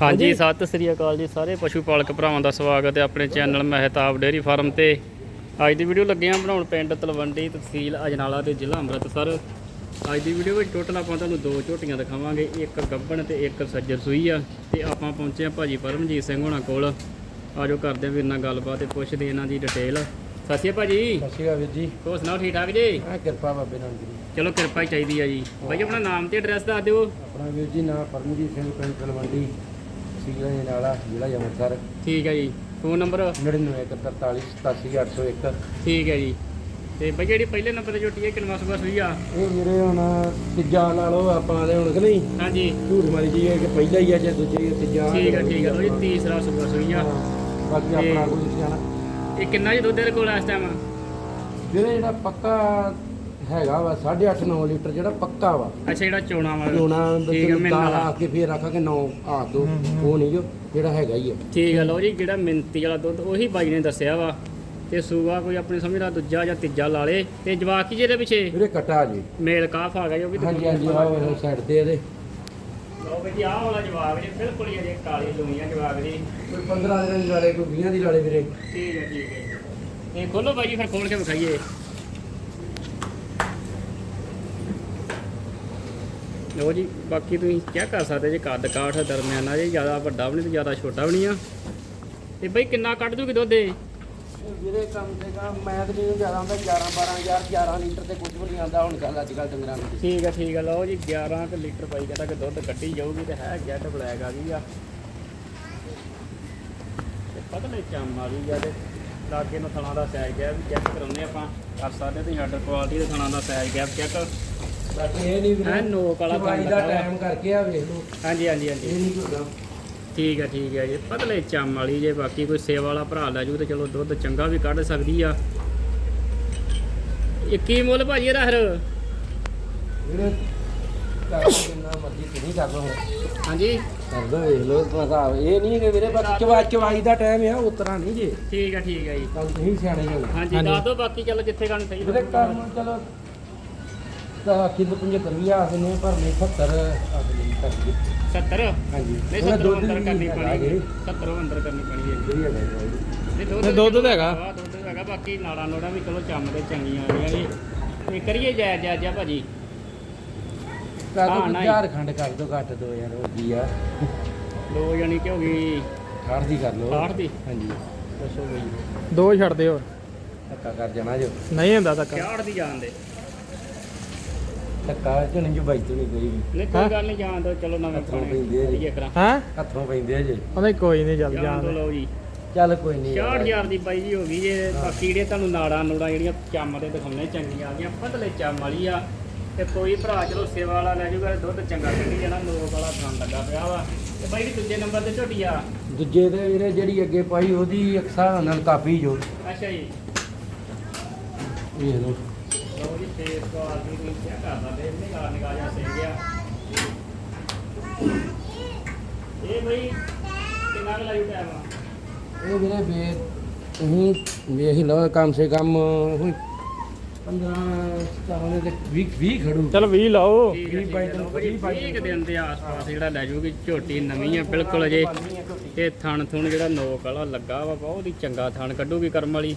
ਹਾਂਜੀ ਸਤਿ ਸ੍ਰੀ ਅਕਾਲ ਜੀ ਸਾਰੇ ਪਸ਼ੂ ਪਾਲਕ ਭਰਾਵਾਂ ਦਾ ਸਵਾਗਤ ਹੈ ਆਪਣੇ ਚੈਨਲ ਮਹਿਤਾਬ ਡੇਅਰੀ ਫਾਰਮ ਤੇ। ਅੱਜ ਦੀ ਵੀਡੀਓ ਲੱਗੇ ਹਾਂ ਬਣਾਉਣ ਪਿੰਡ ਤਲਵੰਡੀ ਤਹਿਸੀਲ ਅਜਨਾਲਾ ਤੇ ਜ਼ਿਲ੍ਹਾ ਅੰਮ੍ਰਿਤਸਰ। ਅੱਜ ਦੀ ਵੀਡੀਓ ਵਿੱਚ ਟੋਟਲ ਆਪਾਂ ਤੁਹਾਨੂੰ ਦੋ ਝੋਟੀਆਂ ਦਿਖਾਵਾਂਗੇ ਇੱਕ ਗੱਬਣ ਤੇ ਇੱਕ ਸੱਜਰ ਸੂਈ ਆ। ਤੇ ਆਪਾਂ ਪਹੁੰਚੇ ਆ ਭਾਜੀ ਪਰਮਜੀਤ ਸਿੰਘ ਹੋਣਾ ਕੋਲ। ਆਜੋ ਕਰਦੇ ਆ ਵੀਰ ਨਾਲ ਗੱਲਬਾਤ ਤੇ ਪੁੱਛਦੇ ਇਹਨਾਂ ਦੀ ਡਿਟੇਲ ਸਤਿ ਸ਼੍ਰੀ ਅਕਾਲ ਜੀ ਸਤਿ ਸ਼੍ਰੀ ਅਕਾਲ ਵੀਰ ਜੀ। ਹੋਰ ਸੁਣਾਓ ਠੀਕ ਠਾਕ ਜੀ? ਆ ਕਿਰਪਾ ਬਾਬੇ ਨਾਨਕ ਦੀ ਚਲੋ ਕਿਰਪਾ ਹੀ ਚਾਹੀਦੀ ਆ ਜੀ। ਬਾਈ ਆਪਣਾ ਨਾਮ ਤੇ ਐਡਰੈਸ ਦੱਸ ਦਿਓ। ਆਪਣਾ ਵੀਰ ਜੀ ਨਾਮ ਪਰਮਜੀਤ ਸਿੰਘ ਪਿੰਡ ਤਲਵੰਡੀ। ਸੀਲਾ ਜਨਾਲਾ ਜ਼ਿਲ੍ਹਾ ਅੰਮ੍ਰਿਤਸਰ। ਠੀਕ ਹੈ ਜੀ। Phone number? 9914487801 ਠੀਕ ਹੈ ਜੀ। ਤੇ ਬਈ ਜਿਹੜੀ ਪਹਿਲੇ ਨੰਬਰ ਤੇ ਝੋਟੀ ਹੈ ਕਿੰਨਵਾ ਸੂਆ ਸੂਈ ਆ? ਇਹ ਵੀਰੇ ਹੁਣ ਤੀਜਾ ਲਾ ਲਓ ਆਪਾਂ ਦੇ ਹੁਣ ਕਿ ਨਹੀਂ? ਹਾਂਜੀ। ਝੂਠ ਮਾਰੀ ਜੀ ਹੈ ਕਿ ਪਹਿਲਾ ਹੀ ਆ ਜਾਂ ਦੂਜੀ ਤੀਜਾ ਠੀਕ ਹੈ ਠੀਕ ਹੈ ਲੋ ਜੀ ਤੀਸਰਾ ਸੂਆ ਸੂਈ ਆ। ਬਾਕੀ ਆਪਣਾ ਕੋਈ ਜਾਣਾ। ਇਹ ਕਿੰਨਾ ਜੀ ਦੁੱਧ ਦੇ ਕੋਲ ਇਸ ਟਾਈਮ ਵੀਰੇ ਜਿਹੜਾ ਪੱਕਾ ਹੈਗਾ ਵਾ 8.5 9 ਲੀਟਰ ਜਿਹੜਾ ਪੱਕਾ ਵਾ। ਅੱਛਾ ਜਿਹੜਾ ਚੋਣਾ ਵਾਲਾ। ਚੋਣਾ ਠੀਕ ਹੈ ਵਿੱਚ ਮਿੰਨ ਵਾਲਾ। ਆ ਕੇ ਫੇਰ ਆਖਾਂਗੇ 9 ਆ ਦੋ ਉਹ ਨਹੀਂ ਜੋ ਜਿਹੜਾ ਹੈਗਾ ਹੀ ਆ। ਠੀਕ ਹੈ ਲੋ ਜੀ ਜਿਹੜਾ ਮਿੰਤੀ ਵਾਲਾ ਦੁੱਧ ਉਹੀ ਬਾਈ ਨੇ ਦੱਸਿਆ ਵਾ। ਤੇ ਸੂਆ ਕੋਈ ਆਪਣੀ ਸਮਝ ਲਾ ਦੂਜਾ ਜਾਂ ਤੀਜਾ ਲਾ ਲੇ। ਤੇ ਜਵਾਕ ਹੀ ਜਿਹਦੇ ਪਿੱਛੇ? ਵੀਰੇ ਕਟਾ ਜੀ। ਮੇਲ ਕਾਫ ਆ ਗਿਆ ਜੋ ਵੀ ਹਾਂਜੀ ਹਾਂਜੀ ਆਹ ਸਾਈਡ ਤੇ ਇਹਦੇ। ਲੋ ਬਈ ਆਹ ਵਾਲਾ ਜਵਾਕ ਜੀ ਬਿਲਕੁਲ ਹੀ ਅਜੇ ਕਾਲੀ ਲੂਈਆਂ ਜਵਾਕ ਦੀ ਕੋਈ 15 ਦਿਨਾਂ ਦੀ ਲਾਲੇ ਕੋਈ 20 ਦੀ ਲਾਲੇ ਵੀਰੇ। ਠੀਕ ਹੈ ਠੀਕ ਹੈ ਇਹ ਖੋਲੋ ਬਾਈ ਜੀ ਫਿਰ ਖੋਲ ਕੇ ਵਿਖਾਈਏ। ਲੋ ਜੀ ਬਾਕੀ ਤੁਸੀਂ ਚੈੱਕ ਕਰ ਸਕਦੇ ਜੇ ਕੱਦ ਕਾਠ ਦਰਮਿਆਨਾ ਜੇ ਜ਼ਿਆਦਾ ਵੱਡਾ ਵੀ ਨਹੀਂ ਤੇ ਜ਼ਿਆਦਾ ਛੋਟਾ ਵੀ ਨਹੀਂ ਆ। ਤੇ ਬਈ ਕਿੰਨਾ ਕੱਢ ਦੂਗੀ ਦੁੱਧ ਇਹ? ਵੀਰੇ ਕੰਮ ਤੇ ਕੰਮ ਮੈਂ ਤੇ ਨਹੀਂ ਜ਼ਿਆਦਾ ਹੁੰਦਾ 11 12000 11 ਲੀਟਰ ਤੇ ਕੁਝ ਵੀ ਨਹੀਂ ਆਉਂਦਾ ਹੁਣ ਕੱਲ ਅੱਜ ਕੱਲ ਡੰਗਰਾਂ ਨੂੰ। ਠੀਕ ਹੈ ਠੀਕ ਹੈ ਲਓ ਜੀ 11 ਕੁ ਲੀਟਰ ਪਾਈ ਕਹਿੰਦਾ ਕਿ ਦੁੱਧ ਕੱਢੀ ਜਾਊਗੀ ਤੇ ਹੈ ਜੈਟ ਬਲੈਕ ਆ ਗਈ ਆ। ਤੇ ਪਤਲੇ ਚੰਮ ਆ ਗਈ ਆ ਤੇ ਲਾਗੇ ਨੂੰ ਥਣਾ ਦਾ ਸਾਈਜ਼ ਗਿਆ ਵੀ ਚੈੱਕ ਕਰਾਉਂਦੇ ਆਪਾਂ। ਕਰ ਸਕਦੇ ਤੁਸੀਂ ਆਰਡਰ ਕੁਆਲਿਟੀ ਦੇ ਥਣਾ ਦਾ ਸਾਈਜ਼ ਗੈਪ ਚੈੱਕ ਬਾਕੀ ਇਹ ਨਹੀਂ ਐ ਨੋਕ ਵਾਲਾ ਚਵਾਈ ਕੰਮ ਦਾ ਲੱਗਾ ਵਾ। ਟਾਈਮ ਕਰਕੇ ਆ ਵੇਖ ਲਓ। ਹਾਂਜੀ ਹਾਂਜੀ ਹਾਂਜੀ। ਇਹ ਨਹੀਂ ਹੁੰਦਾ। ਠੀਕ ਹੈ ਠੀਕ ਹੈ ਜੀ। ਪਤਲੇ ਚੰਮ ਵਾਲੀ ਜੇ ਬਾਕੀ ਕੋਈ ਸੇਵਾ ਵਾਲਾ ਭਰਾ ਲੈ ਜੂ ਤੇ ਚਲੋ ਦੁੱਧ ਚੰਗਾ ਵੀ ਕੱਢ ਸਕਦੀ ਆ। ਇਹ ਕੀ ਮੁੱਲ ਭਾਜੀ ਇਹਦਾ ਫਿਰ? ਵੀਰੇ ਕਰ ਜਿੰਨਾ ਮਰਜ਼ੀ ਤੁਸੀਂ ਕਰ ਲਓ। ਹੁਣ ਹਾਂਜੀ। ਕਰ ਦੋ ਵੇਖ ਲਓ ਇਹ ਨਹੀਂ ਕਿ ਵੀਰੇ ਚਵਾ ਚਵਾਈ ਦਾ ਟਾਈਮ ਆ ਉਤਰਾ ਨਹੀਂ ਜੇ। ਠੀਕ ਹੈ ਠੀਕ ਹੈ ਜੀ। ਤੁਸੀਂ ਸਿਆਣੇ ਹੋ। ਹਾਂਜੀ ਦੱਸ ਦਿਓ ਬਾਕੀ ਚਲੋ ਜਿੱਥੇ ਕਰਨ ਸਹੀ ਵੀਰੇ ਕੰਮ ਚਲੋ ਤਾਂ ਆਖੀ ਤਾਂ 75 ਵੀ ਆ ਨੇ ਪਰ ਨਹੀਂ 70 ਅਗਲੀ ਕਰਦੀ 70 ਹਾਂਜੀ। ਨਹੀਂ ਉਹਦਾ 70 ਦੁੱਧ ਅੰਦਰ ਕਰਨੀ ਪੈਣੀ ਜੀ। 70 ਅੰਦਰ ਕਰਨੀ ਪੈਣੀ ਹੈ। ਜਿਹੜੀ ਹੈਗਾ ਜੀ। ਨਹੀਂ ਦੁੱਧ ਨਹੀਂ, ਦੁੱਧ ਤਾਂ ਹੈਗਾ। ਦੁੱਧ ਤਾਂ ਹੈਗਾ। ਬਾਕੀ ਨਾੜਾ ਨੋੜਾ ਵੀ ਚਲੋ ਚੰਮ ਦੇ ਚੰਗੀਆਂ ਆ ਰਹੀਆਂ ਜੀ। ਇਹ ਕਰੀਏ ਜਾਇਜ਼ ਜਾਇਜ਼ ਆ ਭਾਜੀ। ਕਰ ਦੋ। ਝਾਰਖੰਡ ਕਰ ਦੋ ਘੱਟ ਦੋ ਯਾਰ ਹੋ ਗਈ ਆ। ਦੋ ਜਣੀ ਕਿ ਹੋ ਗਈ। ਖਾੜ ਦੀ ਕਰ ਲਓ। 60 ਦੀ? ਹਾਂਜੀ। ਦੱਸੋ ਬਈ। ਦੋ ਛੱਡ ਦੇ ਹੋਰ ਧੱਕਾ ਕਰ ਜਾਣਾ ਜੋ। ਨਹੀਂ ਹੁੰਦਾ ਤੱਕ 60 ਦੀ ਜਾਣ ਦੇ। ਧੱਕਾ ਚ ਨਹੀਂ ਜੋ ਬਾਈ ਤੂੰ ਨਹੀਂ ਕੋਈ ਵੀ। ਨਹੀਂ ਕੋਈ ਗੱਲ ਨਹੀਂ ਜਾਣ ਦੋ ਚਲੋ ਨਵੇਂ ਹੱਥੋਂ ਪੁਰਾਣੇ ਪੈਂਦੇ ਆ ਜੀ। ਕਰੀਏ ਕਰਾਂ। ਹਾਂ? ਹੱਥੋਂ ਪੈਂਦੇ ਆ ਜੇ। ਉਹਨੇ ਕੋਈ ਨਹੀਂ ਚੱਲ ਜਾਣ ਦੋ ਦੇ। ਲਓ ਜੀ। ਚੱਲ ਕੋਈ ਨਹੀਂ 60000 ਦੀ ਬਾਈ ਜੀ ਹੋ ਗਈ ਜੇ। ਬਾਕੀ ਜਿਹੜੇ ਤੁਹਾਨੂੰ ਨਾੜਾਂ ਨੂੜਾਂ ਜਿਹੜੀਆਂ ਚੰਮ ਦੇ ਦਿਖਾਉਣੇ ਚੰਗੀਆਂ ਆ ਗਈਆਂ ਪਤਲੇ ਚੰਮ ਵਾਲੀ ਆ। ਤੇ ਕੋਈ ਭਰਾ ਚਲੋ ਸੇਵਾ ਵਾਲਾ ਲੈ ਜੂਗਾ ਤੇ ਦੁੱਧ ਚੰਗਾ ਕੱਢੀ ਜਾਣਾ ਲੋਕ ਵਾਲਾ ਥਾਂ ਲੱਗਾ ਪਿਆ ਵਾ। ਤੇ ਬਾਈ ਜੀ ਦੂਜੇ ਨੰਬਰ ਤੇ ਝੋਟੀ ਆ। ਦੂਜੇ ਦੇ ਵੀਰੇ ਜਿਹੜੀ ਅੱਗੇ ਪਾਈ ਉਹਦੀ ਅਕਸਾ ਨਾਲ ਕਾਪੀ ਜੋ। ਅੱਛਾ ਜੀ। ਵੇਖ ਲਓ। ਲਓ ਵੀ ਕਰਦਾ ਸਹੀ ਗਿਆ ਇਹ ਬਈ ਕਿੰਨਾ ਕੁ ਟਾਈਮ ਆ? ਇਹ ਵੀਰੇ ਵੇ ਤੁਸੀਂ ਵੇਖ ਲਓ ਕਮ ਸੇ ਕਮ ਹੁਣ 15 17 ਦੇ 20 20 ਖੜੂ। ਠੀਕ ਚਲ 20 ਲਾਓ। ਹੈ, ਵੀਹ ਠੀਕ ਬਾਈ ਹੈ, ਦਿਨ, ਲਓ ਬਈ, ਵੀਹ ਕੁ ਦਿਨ। ਦੇ ਆਸ-ਪਾਸ ਜਿਹੜਾ ਲੈ ਜੂਗੀ ਝੋਟੀ ਨਵੀਂ ਆ ਬਿਲਕੁਲ ਅਜੇ। ਤੇ ਥਣ ਥੁਣ ਜਿਹੜਾ ਨੋਕ ਵਾਲਾ ਲੱਗਾ ਵਾ ਬਹੁਤ ਹੀ ਚੰਗਾ ਥਣ ਕੱਢੂਗੀ ਕਰਮ ਵਾਲੀ।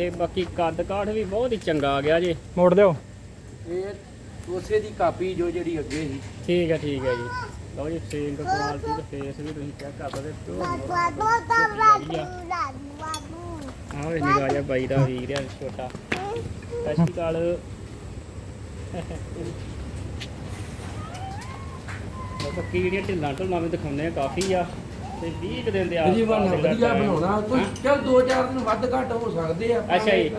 ਤੇ ਬਾਕੀ ਕੱਦ ਕਾਠ ਵੀ ਬਹੁਤ ਹੀ ਚੰਗਾ ਆ ਗਿਆ ਜੇ। ਮੋੜ ਦਿਓ। ਇਹ ਉਸੇ ਦੀ ਕਾਪੀ ਜੋ ਜਿਹੜੀ ਅੱਗੇ ਸੀ। ਠੀਕ ਹੈ ਠੀਕ ਹੈ ਜੀ। ਲਓ ਜੀ ਸੇਮ ਕੁਆਲਿਟੀ ਤੇ ਫੇਸ ਵੀ ਤੁਸੀਂ ਚੈੱਕ ਕਰ ਸਕਦੇ ਹੋ। ਆਹ ਇਹ ਨਿਗਾਹ ਜਿਹਾ ਬਾਈ ਦਾ ਵੀਰ ਆ ਛੋਟਾ। ਸਤਿ ਸ਼੍ਰੀ ਅਕਾਲ। ਲਓ ਬਾਕੀ ਜਿਹੜੀਆਂ ਢਿੱਲਾਂ ਢੁੱਲਾਂ ਵੀ ਦਿਖਾਉਂਦੇ ਆ ਕਾਫੀ ਆ। ਤੇ 20 ਕੁ ਦਿਨ ਦੇ ਜੀ ਬਣਾ ਆਸ-ਪਾਸ ਜਿਹੜਾ ਵਧੀਆ time- ਬਣਾਉਣਾ। ਕੋਈ ਹੈਂ? ਚਲ 2-4 ਦਿਨ ਵੱਧ ਘੱਟ ਹੋ ਸਕਦੇ ਆ ਅੱਛਾ ਜੀ।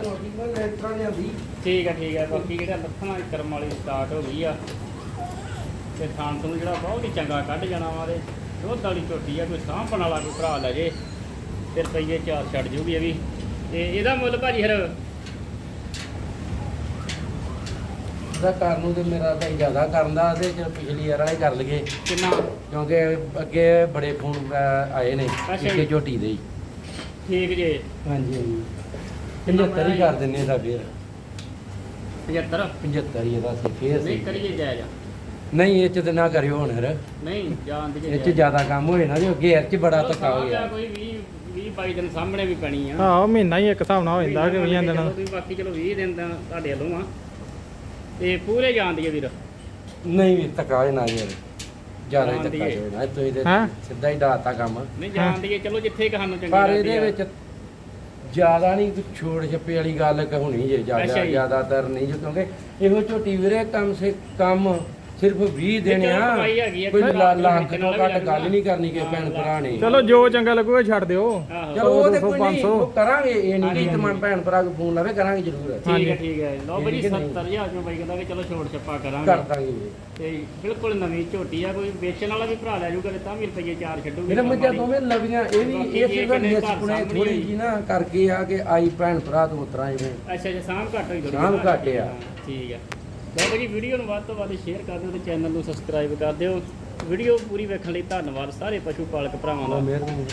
ਲੈਟਰਾਂ ਲਿਆਂਦੀ। ਠੀਕ ਹੈ ਠੀਕ ਹੈ ਬਾਕੀ ਜਿਹੜਾ ਲੱਖਾਂ ਦੀ ਕਰਮ ਵਾਲੀ ਸਟਾਰਟ ਹੋ ਗਈ ਆ ਤੇ ਖਾਣ ਤੋਂ ਜਿਹੜਾ ਬਹੁਤ ਹੀ ਚੰਗਾ ਕੱਢ ਜਾਣਾ ਵਾ ਤੇ ਦੁੱਧ ਵਾਲੀ ਝੋਟੀ ਆ ਕੋਈ ਸਾਂਭਣ ਵਾਲਾ ਕੋਈ ਭਰਾ ਲੈ ਜੇ ਤੇ ਰੁਪਈਏ ਚਾਰ ਛੱਡ ਜੂਗੀ ਇਹ ਵੀ। ਤੇ ਇਹਦਾ ਮੁੱਲ ਭਾਜੀ ਫਿਰ ਦਾ ਕਰਨ ਨੂੰ ਤੇ ਮੇਰਾ ਤਾਂ ਜ਼ਿਆਦਾ ਕਰਨ ਦਾ ਤੇ ਚਲ ਪਿਛਲੀ ਵਾਰ ਵਾਲੇ ਕਰ ਲਈਏ। ਕਿੰਨਾ? ਕਿਉਂਕਿ ਅੱਗੇ ਬੜੇ ਫੋਨ ਆਏ ਨੇ ਜੀ। ਝੋਟੀ ਦੇ ਹੀ। ਠੀਕ ਜੇ। ਹਾਂਜੀ ਹਾਂਜੀ। ਕਿੰਨਾ 75 ਹੀ ਕਰ ਦਿੰਨੇ ਦਾ ਫੇਰ। 75 75 ਹੀ ਇਹਦਾ ਸੀ ਫੇਰ ਸੀ ਨਹੀਂ ਕਰੀਏ ਜਾਇਜ਼। ਨਹੀਂ ਇਹ ਚ ਤੇ ਨਾ ਕਰਿਓ ਹੁਣ ਫਿਰ। ਨਹੀਂ ਜਾਣ ਦੀ ਇਹ ਚ ਜ਼ਿਆਦਾ ਕੰਮ ਹੋਏ ਨਾ ਜੋ ਗੇਰ ਚ ਬੜਾ ਧੱਕਾ ਹੋ ਗਿਆ ਕੋਈ 20 20 22 ਦਿਨ ਸਾਹਮਣੇ ਵੀ ਪੈਣੀ ਆ। ਆਹੋ ਮਹੀਨਾ ਹੀ ਇੱਕ ਹਿਸਾਬ ਨਾਲ ਹੋ ਜਾਂਦਾ ਕਿ 20 ਦਿਨਾਂ ਬਾਕੀ ਚਲੋ 20 ਦਿਨ ਤਾਂ ਤੁਹਾਡੇ ਵੱਲੋਂ ਆ। ਤੇ ਪੂਰੇ ਜਾਣ ਦੀ ਵੀਰ ਨਹੀਂ ਵੀ ਧੱਕਾ ਨਾ ਯਾਰ ਜ਼ਿਆਦਾ ਹੀ ਧੱਕਾ ਦੀਏ। ਹੋਣਾ ਤੁਸੀਂ ਤੇ ਹੈਂ? ਸਿੱਧਾ ਹੀ ਡਾਤਾ ਕੰਮ ਨਹੀਂ ਜਾਣ ਦੀ ਚਲੋ ਜਿੱਥੇ ਕਿ ਸਾਨੂੰ ਚੰਗੀ ਪਰ ਲੱਗਦੀ ਇਹਦੇ ਆ। ਵਿੱਚ ਜ਼ਿਆਦਾ ਨਹੀਂ ਕੋਈ ਛੋੜ ਛੱਪੇ ਵਾਲੀ ਗੱਲ ਕਹੋਣੀ ਜੇ ਅੱਛਾ ਜ਼ਿਆਦਾ ਜੀ। ਜ਼ਿਆਦਾਤਰ ਨਹੀਂ ਜੋ ਕਿਉਂਕਿ ਇਹੋ ਝੋਟੀ ਵੀਰੇ ਕਮ ਸੇ ਕਮ ਸਿਰਫ 20 ਦਿਨ ਚਲੋ ਆ ਕਮਾਈ ਹੈਗੀ ਆ, ਕੋਈ ਕੋਈ ਲਾ- ਲੱਖ ਤੋਂ ਘੱਟ। ਗੱਲ ਨਹੀਂ ਕਰਨੀ ਕਿ ਭੈਣ ਭਰਾ ਨੇ ਚਲੋ ਜੋ ਚੰਗਾ ਲੱਗੂਗਾ ਛੱਡ ਦਿਓ ਆਹੋ ਚਲੋ ਉਹ ਤੇ 200, ਕੋਈ ਨਹੀਂ 500 ਉਹ ਕਰਾਂਗੇ ਇਹ ਨਹੀਂ ਕਿ ਤਮਾਨ ਭੈਣ ਭਰਾ ਕੋ ਫੋਨ ਲਾਵੇ ਕਰਾਂਗੇ ਜ਼ਰੂਰ ਠੀਕ ਹੈ। ਠੀਕ ਹੈ ਲਓ ਬਈ ਹੈ ਨਹੀਂ? 70000 ਰੁਪਏ ਬਾਈ ਕਹਿੰਦਾ ਕਿ ਚਲੋ ਛੋੜ ਛੱਪਾ ਕਰ ਕਰਾਂਗੇ ਦਾਂਗੇ ਜੀ। ਤੇ ਬਿਲਕੁਲ ਨਵੀਂ ਝੋਟੀ ਆ ਕੋਈ ਵੇਚਣ ਵਾਲਾ ਵੀ ਭਰਾ ਲੈ ਜਾਊਗਾ ਤੇ ਤਾਂ ਵੀ ਰੁਪਏ ਚਾਰ ਛੱਡੂਗੇ ਮੇਰੇ ਮੱਝਾਂ ਦੋਵੇਂ ਲਵੀਆਂ ਇਹ ਵੀ ਇਹ ਵਾਰ ਕਿੰਨੇ ਨਿਸ ਘਰ ਪੁਣੇ ਸਾਹਮਣੇ ਥੋੜੀ। ਜੀ ਨਾ ਕਰਕੇ ਆ ਕਿ ਆਈ ਭੈਣ ਭਰਾ ਤੋਂ ਉਤਰਾਂ ਜਿਵੇਂ ਅੱਛਾ ਅੱਛਾ ਸਾਂਭ ਘੱਟ ਹੋਈ ਥੋੜ੍ਹੀ ਜਿਹੀ। ਘੱਟ ਆ। ਹਾਂ, ਠੀਕ ਹੈ ਲਓ ਜੀ, ਵੀਡੀਓ ਨੂੰ ਵੱਧ ਤੋਂ ਵੱਧ ਸ਼ੇਅਰ ਕਰ ਦਿਓ ਤੇ ਚੈਨਲ ਨੂੰ ਸਬਸਕ੍ਰਾਈਬ ਕਰ ਦਿਓ। ਵੀਡੀਓ ਪੂਰੀ ਵੇਖਣ ਲਈ ਧੰਨਵਾਦ ਸਾਰੇ ਪਸ਼ੂ ਪਾਲਕ ਭਰਾਵਾਂ ਦਾ। ਮਿਹਰਬਾਨੀ।